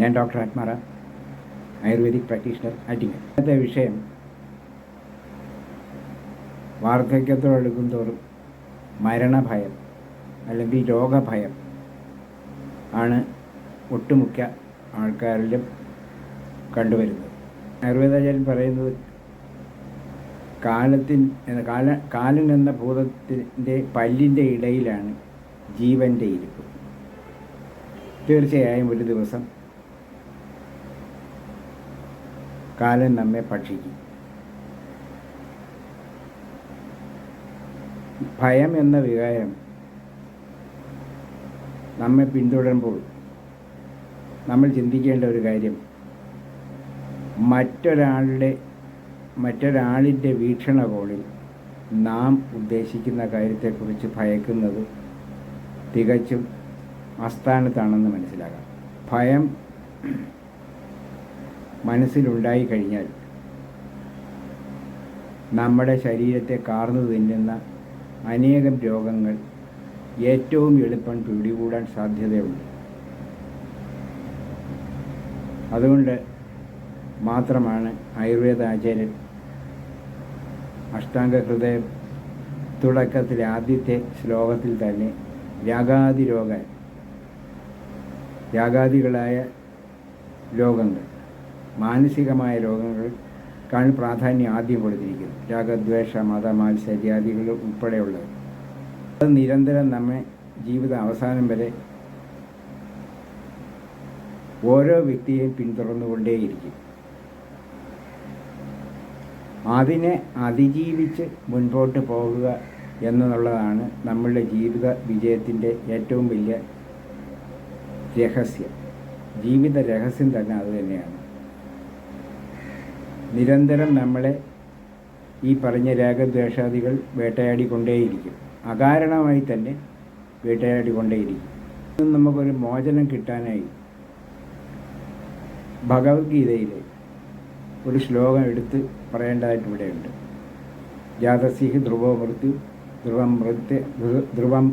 ഞാൻ doctor Athmara ayurvedic practitioner Attingal ഇന്നത്തെ വിഷയം വാർദ്ധക്യത്തോടടുക്കും തോറും മരണഭയം അല്ലെങ്കിൽ രോഗഭയം ആണ് ഒട്ടുമുക്ക ആൾക്കാരിലും കണ്ടുവരുന്നത്. ആയുർവേദാചാര്യൻ പറയുന്നത് കാലത്തിൻ കാല കാലൻ എന്ന ഭൂതത്തിന്റെ പല്ലിന്റെ ഇടയിലാണ് ജീവന്റെ ഇരിപ്പ്. തീർച്ചയായും ഒരു ദിവസം കാലൻ നമ്മെ ഭക്ഷിക്കും. ഭയം എന്ന വികാരം നമ്മെ പിന്തുടരുമ്പോൾ നമ്മൾ ചിന്തിക്കേണ്ട ഒരു കാര്യം മറ്റൊരാളുടെ മറ്റൊരാളിന്റെ വീക്ഷണകോണിൽ നാം ഉദ്ദേശിക്കുന്ന കാര്യത്തെക്കുറിച്ച് ഭയക്കുന്നത് തികച്ചും അസ്ഥാനത്താണെന്ന് മനസ്സിലാക്കാം. ഭയം മനസ്സിലുണ്ടായി കഴിഞ്ഞാൽ നമ്മുടെ ശരീരത്തെ കാർന്നു തിന്നുന്ന അനേകം രോഗങ്ങൾ ഏറ്റവും എളുപ്പം പിടികൂടാൻ സാധ്യതയുണ്ട്. അതുകൊണ്ട് മാത്രമാണ് ആയുർവേദ ആചാര്യൻ അഷ്ടാംഗ ഹൃദയം തുടക്കത്തിലെ ആദ്യത്തെ ശ്ലോകത്തിൽ തന്നെ രാഗാതി രോഗ രാഗാദികളായ രോഗങ്ങൾ മാനസികമായ രോഗങ്ങൾ കാൺ പ്രാധാന്യം ആദ്യം കൊടുത്തിരിക്കുന്നു. രാഗദ്വേഷ മത മാത്സര്യാദികൾ ഉൾപ്പെടെയുള്ളത് അത് നിരന്തരം നമ്മെ ജീവിത അവസാനം വരെ ഓരോ വ്യക്തിയെയും പിന്തുടർന്നുകൊണ്ടേയിരിക്കും. അതിനെ അതിജീവിച്ച് മുൻപോട്ട് പോകുക എന്നുള്ളതാണ് നമ്മളുടെ ജീവിത വിജയത്തിന്റെ ഏറ്റവും വലിയ രഹസ്യം. ജീവിത രഹസ്യം തന്നെ അത് തന്നെയാണ്. നിരന്തരം നമ്മളെ ഈ പറഞ്ഞ രാഗദ്വേഷാദികൾ വേട്ടയാടിക്കൊണ്ടേയിരിക്കും. അകാരണമായി തന്നെ വേട്ടയാടിക്കൊണ്ടേയിരിക്കും. നമുക്കൊരു മോചനം കിട്ടാനായി ഭഗവത്ഗീതയിലെ ഒരു ശ്ലോകം എടുത്ത് പറയേണ്ടതായിട്ട് ഇവിടെയുണ്ട്. ജാതസിഹ് ധ്രുവോ മൃത്യു ധ്രുവം മൃത്യ ധ്രുവം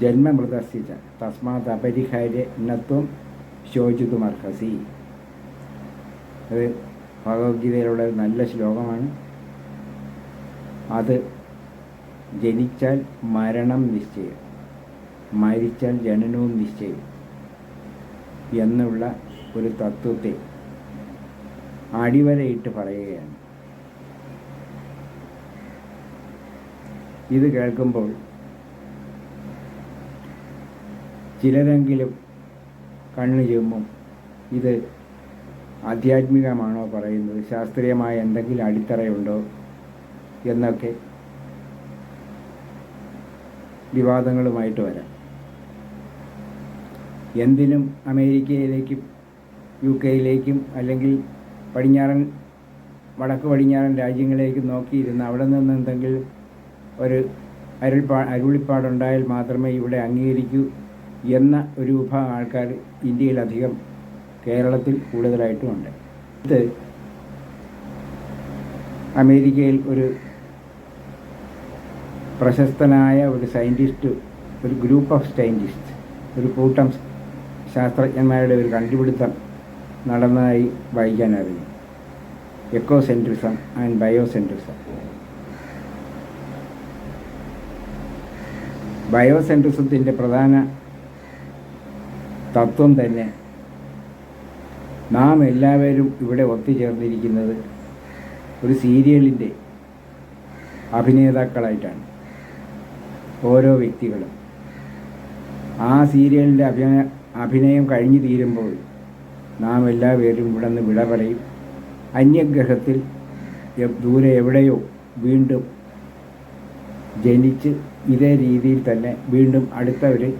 ജന്മമൃതസ്യ തസ്മാത് അപരിഹാര്യ നത്വം ശോചിതുമർഹസി. അത് ഭഗവത്ഗീതയിലുള്ള ഒരു നല്ല ശ്ലോകമാണ്. അത് ജനിച്ചാൽ മരണം നിശ്ചയം. മരിച്ചാൽ ജനനവും നിശ്ചയം എന്നുള്ള ഒരു തത്വത്തെ അടിവരയിട്ട് പറയുകയാണ്. ഇത് കേൾക്കുമ്പോൾ ചിലരെങ്കിലും കണ്ണു ചുമ്മും ഇത് ആധ്യാത്മികമാണോ പറയുന്നത്? ശാസ്ത്രീയമായ എന്തെങ്കിലും അടിത്തറയുണ്ടോ എന്നൊക്കെ വിവാദങ്ങളുമായിട്ട് വരാം. എന്തിനും അമേരിക്കയിലേക്കും യു കെയിലേക്കും അല്ലെങ്കിൽ പടിഞ്ഞാറൻ വടക്ക് പടിഞ്ഞാറൻ രാജ്യങ്ങളിലേക്ക് നോക്കിയിരുന്ന അവിടെ നിന്ന് എന്തെങ്കിലും ഒരു അരുൾപ്പാ അരുളിപ്പാടുണ്ടായാൽ മാത്രമേ ഇവിടെ അംഗീകരിക്കൂ എന്ന ഒരു വിഭാഗം ആൾക്കാർ ഇന്ത്യയിലധികം കേരളത്തിൽ കൂടുതലായിട്ടുമുണ്ട് ഇത് അമേരിക്കയിൽ ഒരു പ്രശസ്തനായ ഒരു സയന്റിസ്റ്റ് ഒരു ഗ്രൂപ്പ് ഓഫ് സയന്റിസ്റ്റ് ഒരു കൂട്ടം ശാസ്ത്രജ്ഞന്മാരുടെ ഒരു കണ്ടുപിടുത്തം നടന്നതായി വായിക്കാനറിയും എക്കോസെൻട്രിസം ആൻഡ് ബയോസെൻട്രിസം. ബയോസെൻട്രിസത്തിന്റെ പ്രധാന തത്വം തന്നെ നാം എല്ലാവരും ഇവിടെ ഒത്തുചേർന്നിരിക്കുന്നത് ഒരു സീരിയലിന്റെ അഭിനേതാക്കളായിട്ടാണ്. ഓരോ വ്യക്തികളും. ആ സീരിയലിന്റെ അഭിനയ അഭിനയം കഴിഞ്ഞു തീരുമ്പോൾ നാം എല്ലാവരും ഇവിടെ നിന്ന് വിട പറയും. അന്യഗ്രഹത്തിൽ ദൂരെ എവിടെയോ വീണ്ടും ജനിച്ച് ഇതേ രീതിയിൽ തന്നെ വീണ്ടും അടുത്ത ഒരു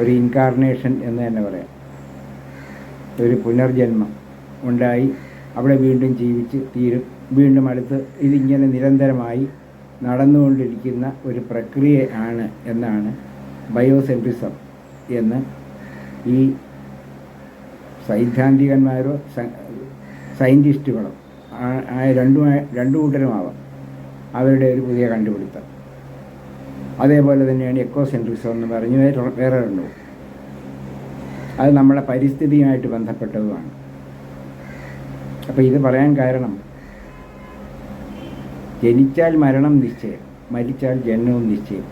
ഒരു ഇൻകാർണേഷൻ എന്ന് തന്നെ പറയാം. ഒരു പുനർജന്മം ഉണ്ടായി. അവിടെ വീണ്ടും ജീവിച്ച് തീരും. വീണ്ടും അടുത്ത് ഇതിങ്ങനെ നിരന്തരമായി നടന്നുകൊണ്ടിരിക്കുന്ന ഒരു പ്രക്രിയയാണ് എന്നാണ് ബയോസെൻട്രിസം എന്ന് ഈ സൈദ്ധാന്തികന്മാരോ സയന്റിസ്റ്റുകളോ ആ രണ്ടു രണ്ടു കൂട്ടരുമാവാം അവരുടെ ഒരു പുതിയ കണ്ടുപിടുത്തം. അതേപോലെ തന്നെയാണ് എക്കോസെൻട്രിസം എന്ന് പറഞ്ഞു വേറെ വേറെ ഉണ്ട് അത് നമ്മളെ പരിസ്ഥിതിയുമായിട്ട് ബന്ധപ്പെട്ടതുമാണ്. അപ്പോൾ ഇത് പറയാൻ കാരണം ജനിച്ചാൽ മരണം നിശ്ചയം മരിച്ചാൽ ജന്മവും നിശ്ചയം.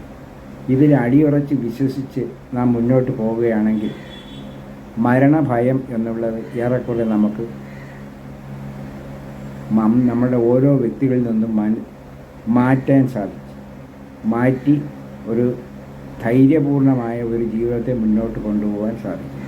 ഇതിൽ അടിയുറച്ച് വിശ്വസിച്ച് നാം മുന്നോട്ട് പോവുകയാണെങ്കിൽ മരണഭയം എന്നുള്ളത് ഏറെക്കുറെ നമുക്ക് നമ്മുടെ ഓരോ വ്യക്തികളിൽ നിന്നും മാറ്റാൻ സാധിച്ചു. മാറ്റി ഒരു ധൈര്യപൂർണമായ ഒരു ജീവിതത്തെ മുന്നോട്ട് കൊണ്ടുപോകാൻ സാധിക്കും